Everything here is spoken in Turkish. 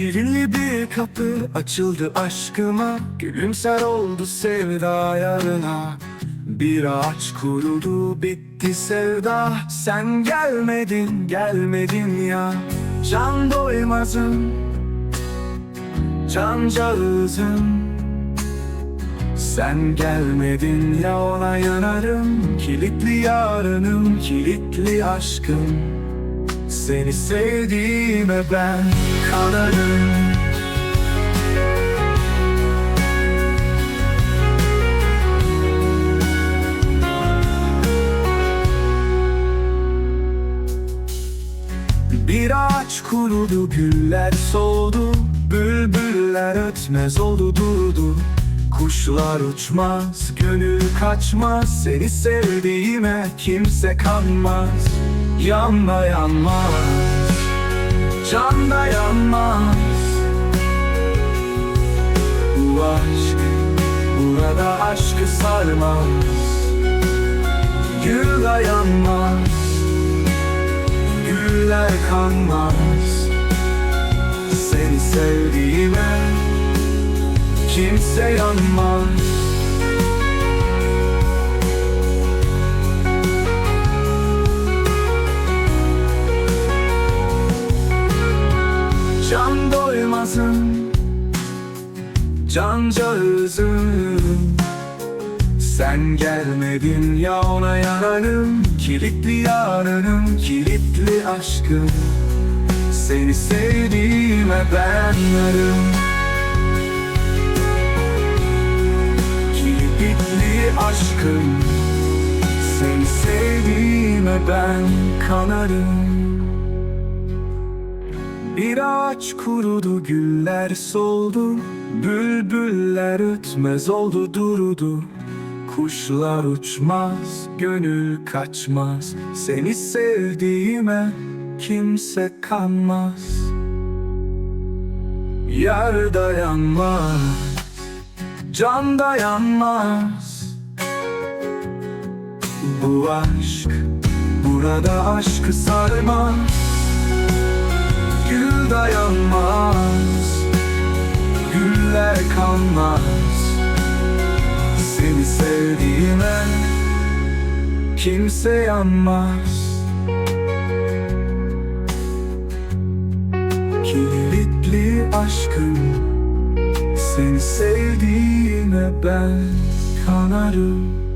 Kilitli bir kapı açıldı aşkıma. Gülümser oldu sevda yarına. Bir ağaç kurudu bitti sevda. Sen gelmedin gelmedin ya. Can doymazım Cancağızım sen gelmedin ya ona yanarım. Kilitli yarınım, kilitli aşkım Seni sevdiğime ben kanarım. Bir ağaç kurudu, güller soldu Bülbüller ötmez oldu durdu. Kuşlar uçmaz, gönül kaçmaz Seni sevdiğime kimse kanmaz Yanma yanmaz, can da yanmaz Bu aşk, burada aşkı sarmaz. Gül dayanmaz, güller kanmaz. Seni sevdiğime kimse yanmaz Can doymazım Cancağızım Sen gelmedin ya ona yanarım Kilitli yarınım, kilitli aşkım. Seni sevdiğime ben varım. Kilitli aşkım. Seni sevdiğime ben kanarım Bir ağaç kurudu güller soldu Bülbüller ötmez oldu durdu Kuşlar uçmaz gönül kaçmaz Seni sevdiğime kimse kanmaz. Yar dayanmaz Can dayanmaz. Bu aşk Burada aşkı sarmaz dayanmaz. Güller kanmaz Seni sevdiğime Kimse yanmaz. Kilitli aşkım seni sevdiğime ben kanarım